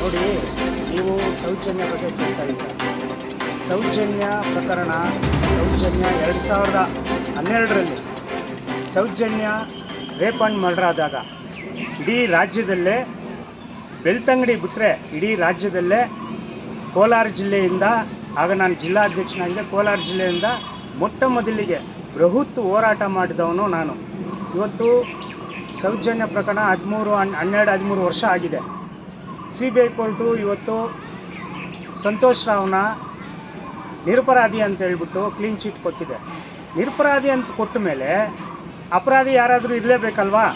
ನೋಡಿ, ನೀವು ಸೌಜನ್ಯ ಬಗ್ಗೆ ಕೇಳ್ತಾ ಇದ್ದ ಸೌಜನ್ಯ ಪ್ರಕರಣ, ಸೌಜನ್ಯ ಎರಡು ಸಾವಿರದ ಹನ್ನೆರಡರಲ್ಲಿ ಸೌಜನ್ಯ ರೇಪ್ ಆ್ಯಂಡ್ ಮರ್ಡರ್ ಆದಾಗ ಇಡೀ ರಾಜ್ಯದಲ್ಲೇ ಬೆಳ್ತಂಗಡಿ ಬಿಟ್ಟರೆ ಇಡೀ ರಾಜ್ಯದಲ್ಲೇ ಕೋಲಾರ ಜಿಲ್ಲೆಯಿಂದ, ಆಗ ನಾನು ಜಿಲ್ಲಾಧ್ಯಕ್ಷನಾಗಿದ್ದೆ, ಕೋಲಾರ ಜಿಲ್ಲೆಯಿಂದ ಮೊಟ್ಟ ಮೊದಲಿಗೆ ಬೃಹತ್ ಹೋರಾಟ ಮಾಡಿದವನು ನಾನು. ಇವತ್ತು ಸೌಜನ್ಯ ಪ್ರಕರಣ ಹದಿಮೂರು, ಹನ್ನೆರಡು, ಹದಿಮೂರು ವರ್ಷ ಆಗಿದೆ. ಸಿ ಬಿ ಐ ಕೋರ್ಟು ಇವತ್ತು ಸಂತೋಷ್ ರಾವ್ನ ನಿರಪರಾಧಿ ಅಂತ ಹೇಳ್ಬಿಟ್ಟು ಕ್ಲೀನ್ ಚೀಟ್ ಕೊಟ್ಟಿದೆ. ನಿರಪರಾಧಿ ಅಂತ ಕೊಟ್ಟ ಮೇಲೆ ಅಪರಾಧಿ ಯಾರಾದರೂ ಇರಲೇಬೇಕಲ್ವಾ?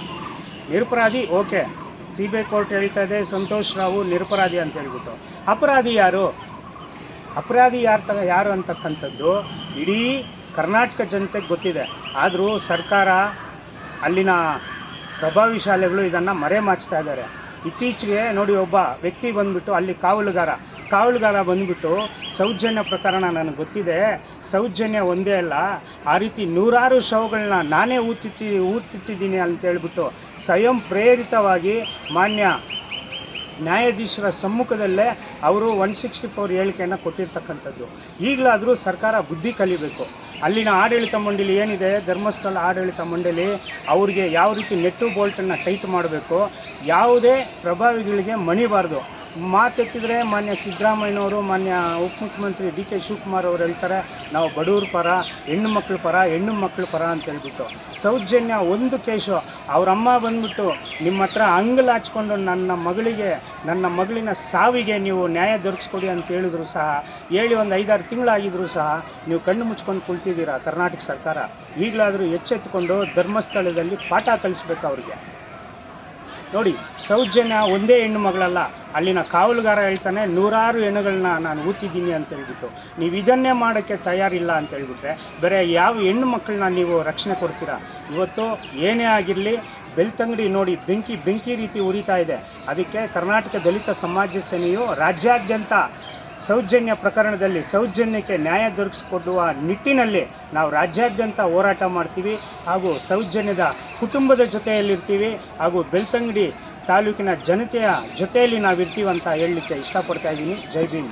ನಿರಪರಾಧಿ, okay. C B I court ಹೇಳ್ತಾ ಇದೆ, ಸಂತೋಷ್ ರಾವು ನಿರಪರಾಧಿ ಅಂತ ಹೇಳ್ಬಿಟ್ಟು. ಅಪರಾಧಿ ಯಾರು? ಅಪರಾಧಿ ಯಾರು ಯಾರು ಅಂತಕ್ಕಂಥದ್ದು ಇಡೀ ಕರ್ನಾಟಕ ಜನತೆಗೆ ಗೊತ್ತಿದೆ. ಆದರೂ ಸರ್ಕಾರ ಅಲ್ಲಿನ ಪ್ರಭಾವಿಶಾಲಿಗಳು ಇದನ್ನು ಮರೆಮಾಚ್ತಾ ಇದ್ದಾರೆ ಇತ್ತೀಚೆಗೆ ನೋಡಿ ಒಬ್ಬ ವ್ಯಕ್ತಿ ಬಂದ್ಬಿಟ್ಟು ಅಲ್ಲಿ ಕಾವಲುಗಾರ ಕಾವಲುಗಾರ ಬಂದ್ಬಿಟ್ಟು ಸೌಜನ್ಯ ಪ್ರಕರಣ ನನಗೆ ಗೊತ್ತಿದೆ. ಸೌಜನ್ಯ ಒಂದೇ ಅಲ್ಲ, ಆ ರೀತಿ ನೂರಾರು ಶವಗಳನ್ನ ನಾನೇ ಊತಿತ್ತಿ, ಊತಿಟ್ಟಿದ್ದೀನಿ ಅಂತ ಹೇಳ್ಬಿಟ್ಟು ಸ್ವಯಂ ಪ್ರೇರಿತವಾಗಿ ಮಾನ್ಯ ನ್ಯಾಯಾಧೀಶರ ಸಮ್ಮುಖದಲ್ಲೇ ಅವರು ಒನ್ ಸಿಕ್ಸ್ಟಿ ಫೋರ್ ಹೇಳಿಕೆಯನ್ನು ಕೊಟ್ಟಿರ್ತಕ್ಕಂಥದ್ದು. ಈಗಲಾದರೂ ಸರ್ಕಾರ ಬುದ್ಧಿ ಕಲಿಬೇಕು. ಅಲ್ಲಿನ ಆಡಳಿತ ಮಂಡಳಿ ಏನಿದೆ, ಧರ್ಮಸ್ಥಳ ಆಡಳಿತ ಮಂಡಳಿ, ಅವರಿಗೆ ಯಾವ ರೀತಿ ನೆಟ್ಟು ಬೋಲ್ಟನ್ನು ಟೈಟ್ ಮಾಡಬೇಕು, ಯಾವುದೇ ಪ್ರಭಾವಿಗಳಿಗೆ ಮಣಿಬಾರ್ದು. ಮಾತೆತ್ತಿದ್ರೆ ಮಾನ್ಯ ಸಿದ್ದರಾಮಯ್ಯನವರು, ಮಾನ್ಯ ಉಪಮುಖ್ಯಮಂತ್ರಿ ಡಿ ಕೆ ಶಿವಕುಮಾರ್ ಅವರು ಹೇಳ್ತಾರೆ, ನಾವು ಬಡವ್ರ ಪರ, ಹೆಣ್ಣು ಮಕ್ಕಳ ಪರ, ಹೆಣ್ಣು ಮಕ್ಕಳ ಪರ ಅಂತ ಹೇಳ್ಬಿಟ್ಟು. ಸೌಜನ್ಯ ಒಂದು ಕೇಸು ಅವರಮ್ಮ ಬಂದ್ಬಿಟ್ಟು ನಿಮ್ಮ ಹತ್ರ ಅಂಗಲ್ ಹಚ್ಕೊಂಡು ನನ್ನ ಮಗಳಿಗೆ, ನನ್ನ ಮಗಳಿನ ಸಾವಿಗೆ ನೀವು ನ್ಯಾಯ ದೊರಕಿಸ್ಕೊಡಿ ಅಂತ ಹೇಳಿದ್ರು ಸಹ, ಹೇಳಿ ಒಂದು ಐದಾರು ತಿಂಗಳಾಗಿದ್ರು ಸಹ, ನೀವು ಕಣ್ಣು ಮುಚ್ಕೊಂಡು ಕುಳ್ತಿದ್ದೀರಾ ಕರ್ನಾಟಕ ಸರ್ಕಾರ? ಈಗಲಾದರೂ ಎಚ್ಚೆತ್ತುಕೊಂಡು ಧರ್ಮಸ್ಥಳದಲ್ಲಿ ಪಾಠ ಕಲಿಸ್ಬೇಕು ಅವ್ರಿಗೆ. ನೋಡಿ, ಸೌಜನ್ಯ ಒಂದೇ ಹೆಣ್ಣು ಮಗಳಲ್ಲ. ಅಲ್ಲಿನ ಕಾವಲುಗಾರ ಹೇಳ್ತಾನೆ, ನೂರಾರು ಹೆಣ್ಣುಗಳನ್ನ ನಾನು ಊತಿದ್ದೀನಿ ಅಂತ ಹೇಳ್ಬಿಟ್ಟು. ನೀವು ಇದನ್ನೇ ಮಾಡೋಕ್ಕೆ ತಯಾರಿಲ್ಲ ಅಂತ ಹೇಳ್ಬಿಟ್ರೆ, ಬೇರೆ ಯಾವ ಹೆಣ್ಣು ಮಕ್ಕಳನ್ನ ನೀವು ರಕ್ಷಣೆ ಕೊಡ್ತೀರಾ? ಇವತ್ತು ಏನೇ ಆಗಿರಲಿ, ಬೆಳ್ತಂಗಡಿ ನೋಡಿ, ಬೆಂಕಿ ಬೆಂಕಿ ರೀತಿ ಉರಿತಾ ಇದೆ. ಅದಕ್ಕೆ ಕರ್ನಾಟಕ ದಲಿತ ಸಮಾಜ ಸೇನೆಯು ರಾಜ್ಯಾದ್ಯಂತ ಸೌಜನ್ಯ ಪ್ರಕರಣದಲ್ಲಿ ಸೌಜನ್ಯಕ್ಕೆ ನ್ಯಾಯ ದೊರಕಿಸಿಕೊಡುವ ನಿಟ್ಟಿನಲ್ಲಿ ನಾವು ರಾಜ್ಯಾದ್ಯಂತ ಹೋರಾಟ ಮಾಡ್ತೀವಿ ಹಾಗೂ ಸೌಜನ್ಯದ ಕುಟುಂಬದ ಜೊತೆಯಲ್ಲಿರ್ತೀವಿ ಹಾಗೂ ಬೆಳ್ತಂಗಡಿ ತಾಲೂಕಿನ ಜನತೆಯ ಜೊತೆಯಲ್ಲಿ ನಾವಿರ್ತೀವಿ ಅಂತ ಹೇಳಲಿಕ್ಕೆ ಇಷ್ಟಪಡ್ತಾ ಇದ್ದೀನಿ. ಜೈ ಭೀಮ್.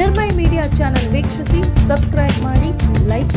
ನಿರ್ಮಯ ಮೀಡಿಯಾ ಚಾನೆಲ್ ವೀಕ್ಷಿಸಿ, ಸಬ್ಸ್ಕ್ರೈಬ್ ಮಾಡಿ, ಲೈಕ್